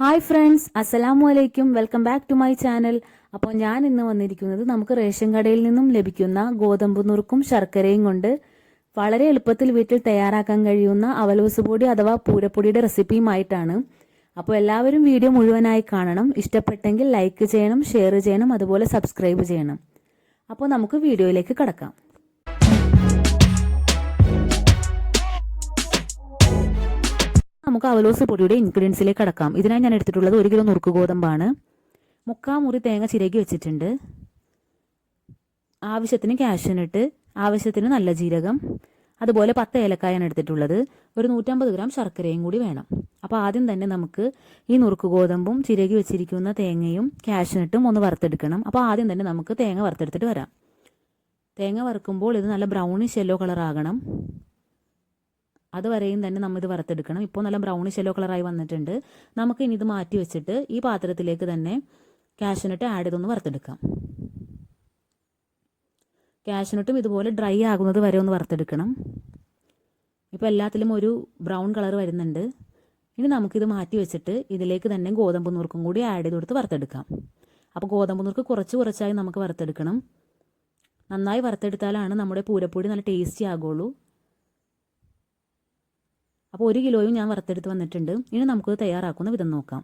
Hi friends അസ്സലാമു അലൈക്കും welcome back to my channel. അപ്പോൾ ഞാൻ ഇന്ന് വന്നിരിക്കുന്നത് നമുക്ക് റേഷൻ കടയിൽ നിന്നും ലഭിക്കുന്ന ഗോതമ്പ് നുറുക്കും ശർക്കരയും കൊണ്ട് വളരെ എളുപ്പത്തിൽ വീട്ടിൽ തയ്യാറാക്കാൻ കഴിയുന്ന അവലോസ് പൊടി അഥവാ പൂരപ്പൊടിയുടെ റെസിപ്പിയുമായിട്ടാണ്. അപ്പോൾ എല്ലാവരും വീഡിയോ മുഴുവനായി കാണണം. ഇഷ്ടപ്പെട്ടെങ്കിൽ ലൈക്ക് ചെയ്യണം ഷെയർ ചെയ്യണം അതുപോലെ സബ്സ്ക്രൈബ് ചെയ്യണം. അപ്പോൾ നമുക്ക് വീഡിയോയിലേക്ക് കടക്കാം. നമുക്ക് അവലോസ് പൊടിയുടെ ഇൻഗ്രീഡിയൻസിലേക്ക് കടക്കാം. ഇതിനായി ഞാൻ എടുത്തിട്ടുള്ളത് ഒരു കിലോ നുറുക്ക് ഗോതമ്പാണ്. മുക്കാൽ മുറി തേങ്ങ ചിരകി വെച്ചിട്ടുണ്ട്. ആവശ്യത്തിന് കാഷ്യനിട്ട് ആവശ്യത്തിന് നല്ല ജീരകം അതുപോലെ പത്ത് ഏലക്കായാണ് എടുത്തിട്ടുള്ളത്. ഒരു നൂറ്റമ്പത് ഗ്രാം ശർക്കരയും കൂടി വേണം. അപ്പോൾ ആദ്യം തന്നെ നമുക്ക് ഈ നുറുക്ക് ഗോതമ്പും ചിരകി വെച്ചിരിക്കുന്ന തേങ്ങയും കാഷ്യനിട്ടും ഒന്ന് വറുത്തെടുക്കണം. അപ്പോൾ ആദ്യം തന്നെ നമുക്ക് തേങ്ങ വറുത്തെടുത്തിട്ട് വരാം. തേങ്ങ വറുക്കുമ്പോൾ ഇത് നല്ല ബ്രൗണിഷ് യെല്ലോ കളർ ആകണം അതുവരെയും തന്നെ നമ്മൾ ഇത് വറുത്തെടുക്കണം. ഇപ്പോൾ നല്ല ബ്രൗണിഷ് യെല്ലോ കളറായി വന്നിട്ടുണ്ട്. നമുക്ക് ഇനി ഇത് മാറ്റി വെച്ചിട്ട് ഈ പാത്രത്തിലേക്ക് തന്നെ കാഷ്യനട്ട് ആഡ് ചെയ്തൊന്ന് വറുത്തെടുക്കാം. കാഷ്യനട്ടും ഇതുപോലെ ഡ്രൈ ആകുന്നത് വരെ ഒന്ന് വറുത്തെടുക്കണം. ഇപ്പോൾ എല്ലാത്തിലും ഒരു ബ്രൗൺ കളർ വരുന്നുണ്ട്. ഇനി നമുക്കിത് മാറ്റി വെച്ചിട്ട് ഇതിലേക്ക് തന്നെ ഗോതമ്പ് നുറുക്കും കൂടി ആഡ് ചെയ്ത് കൊടുത്ത് വറുത്തെടുക്കാം. അപ്പോൾ ഗോതമ്പ് നുറുക്ക് കുറച്ച് കുറച്ചായി നമുക്ക് വറുത്തെടുക്കണം. നന്നായി വറുത്തെടുത്താലാണ് നമ്മുടെ പൂരപ്പൊടി നല്ല ടേസ്റ്റി ആകുള്ളൂ. അപ്പോൾ ഒരു കിലോയും ഞാൻ വറുത്തെടുത്ത് വന്നിട്ടുണ്ട്. ഇനി നമുക്കത് തയ്യാറാക്കുന്ന വിധം നോക്കാം.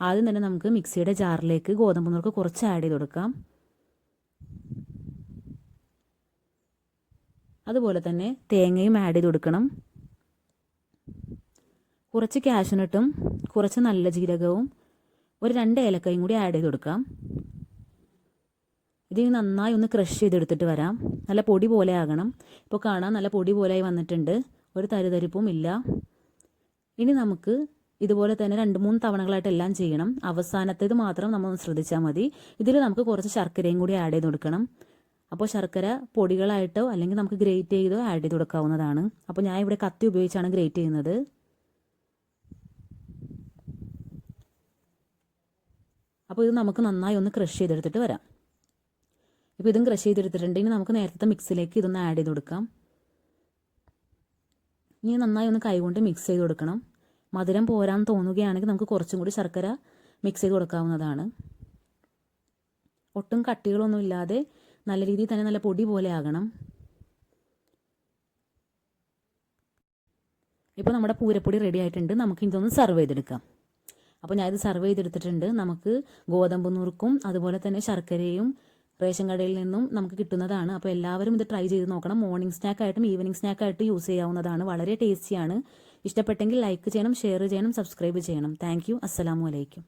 ആദ്യം തന്നെ നമുക്ക് മിക്സിയുടെ ജാറിലേക്ക് ഗോതമ്പ് നുറുക്ക് കുറച്ച് ആഡ് ചെയ്ത് കൊടുക്കാം. അതുപോലെ തന്നെ തേങ്ങയും ആഡ് ചെയ്ത് കൊടുക്കണം. കുറച്ച് കാഷ്നട്ടും കുറച്ച് നല്ല ജീരകവും ഒരു രണ്ട് ഏലക്കയും കൂടി ആഡ് ചെയ്ത് കൊടുക്കാം. ഇത് നന്നായി ഒന്ന് ക്രഷ് ചെയ്തെടുത്തിട്ട് വരാം. നല്ല പൊടി പോലെ ആകണം. ഇപ്പോൾ കാണാൻ നല്ല പൊടി പോലെയായി വന്നിട്ടുണ്ട്. ഒരു തരിതരിപ്പും ഇല്ല. ഇനി നമുക്ക് ഇതുപോലെ തന്നെ രണ്ട് മൂന്ന് തവണകളായിട്ട് എല്ലാം ചെയ്യണം. അവസാനത്തേത് മാത്രം നമ്മൾ ശ്രദ്ധിച്ചാൽ മതി. ഇതിൽ നമുക്ക് കുറച്ച് ശർക്കരയും കൂടി ആഡ് ചെയ്ത് കൊടുക്കണം. അപ്പോൾ ശർക്കര പൊടികളായിട്ടോ അല്ലെങ്കിൽ നമുക്ക് ഗ്രേറ്റ് ചെയ്തോ ആഡ് ചെയ്ത് കൊടുക്കാവുന്നതാണ്. അപ്പോൾ ഞാൻ ഇവിടെ കത്തി ഉപയോഗിച്ചാണ് ഗ്രേറ്റ് ചെയ്യുന്നത്. അപ്പോൾ ഇത് നമുക്ക് നന്നായി ഒന്ന് ക്രഷ് ചെയ്തെടുത്തിട്ട് വരാം. ഇപ്പോൾ ഇതും ക്രഷ് ചെയ്തെടുത്തിട്ടുണ്ടെങ്കിൽ നമുക്ക് നേരത്തെ മിക്സിലേക്ക് ഇതൊന്ന് ആഡ് ചെയ്ത് കൊടുക്കാം. ഇനി നന്നായി ഒന്ന് കൈകൊണ്ട് മിക്സ് ചെയ്ത് കൊടുക്കണം. മധുരം പോരാന്ന് തോന്നുകയാണെങ്കിൽ നമുക്ക് കുറച്ചും കൂടി ശർക്കര മിക്സ് ചെയ്ത് കൊടുക്കാവുന്നതാണ്. ഒട്ടും കട്ടികളൊന്നും ഇല്ലാതെ നല്ല രീതിയിൽ തന്നെ നല്ല പൊടി പോലെ ആകണം. ഇപ്പോൾ നമ്മുടെ പൂരപ്പൊടി റെഡി ആയിട്ടുണ്ട്. നമുക്ക് ഇതൊന്ന് സർവ് ചെയ്തെടുക്കാം. അപ്പോൾ ഞാനിത് സർവ് ചെയ്തെടുത്തിട്ടുണ്ട്. നമുക്ക് ഗോതമ്പ് നുറുക്കും അതുപോലെ തന്നെ ശർക്കരയും റേഷൻ കടയിൽ നിന്നും നമുക്ക് കിട്ടുന്നതാണ്. അപ്പോൾ എല്ലാവരും ഇത് ട്രൈ ചെയ്ത് നോക്കണം. മോർണിംഗ് സ്നാക്കായിട്ടും ഈവനിങ് സ്നാക്കായിട്ടും യൂസ് ചെയ്യാവുന്നതാണ്. വളരെ ടേസ്റ്റിയാണ് ഇഷ്ടപ്പെട്ടെങ്കിൽ ലൈക്ക് ചെയ്യണം ഷെയർ ചെയ്യണം സബ്സ്ക്രൈബ് ചെയ്യണം. താങ്ക് യു അസ്സാം അലൈക്കും